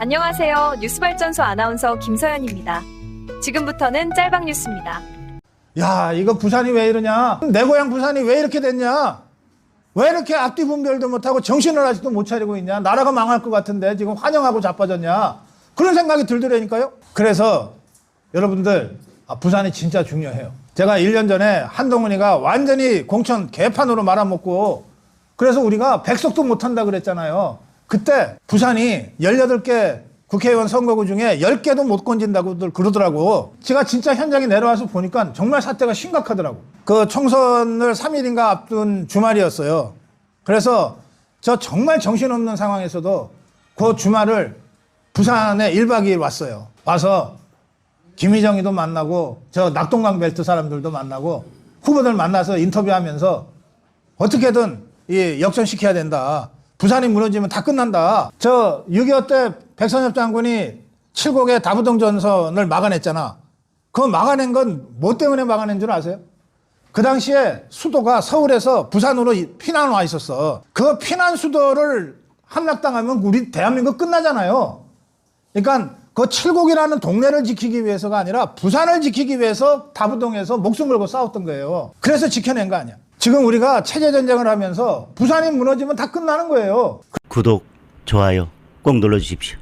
안녕하세요. 뉴스발전소 아나운서 김서연입니다. 지금부터는 짤방 뉴스입니다. 야, 이거 부산이 왜 이러냐? 내 고향 부산이 왜 이렇게 됐냐? 왜 이렇게 앞뒤 분별도 못하고 정신을 아직도 못 차리고 있냐? 나라가 망할 것 같은데 지금 환영하고 자빠졌냐? 그런 생각이 들더라니까요. 그래서 여러분들, 아, 부산이 진짜 중요해요. 제가 1년 전에 한동훈이가 완전히 공천 개판으로 말아먹고 그래서 우리가 백석도 못한다 그랬잖아요. 그때 부산이 18개 국회의원 선거구 중에 10개도 못 건진다고들 그러더라고. 제가 진짜 현장에 내려와서 보니까 정말 사태가 심각하더라고. 그 총선을 3일인가 앞둔 주말이었어요. 그래서 저 정말 정신없는 상황에서도 그 주말을 부산에 1박 2일 왔어요. 와서 김희정이도 만나고 저 낙동강 벨트 사람들도 만나고 후보들 만나서 인터뷰하면서 어떻게든 이 역전시켜야 된다. 부산이 무너지면 다 끝난다. 저 6.25 때 백선엽 장군이 칠곡의 다부동 전선을 막아냈잖아. 그 막아낸 건 뭐 때문에 막아낸 줄 아세요? 그 당시에 수도가 서울에서 부산으로 이- 피난 와 있었어. 그 피난 수도를 함락당하면 우리 대한민국 끝나잖아요. 그러니까 그 칠곡이라는 동네를 지키기 위해서가 아니라 부산을 지키기 위해서 다부동에서 목숨 걸고 싸웠던 거예요. 그래서 지켜낸 거 아니야. 지금 우리가 체제 전쟁을 하면서 부산이 무너지면 다 끝나는 거예요. 구독, 좋아요 꼭 눌러주십시오.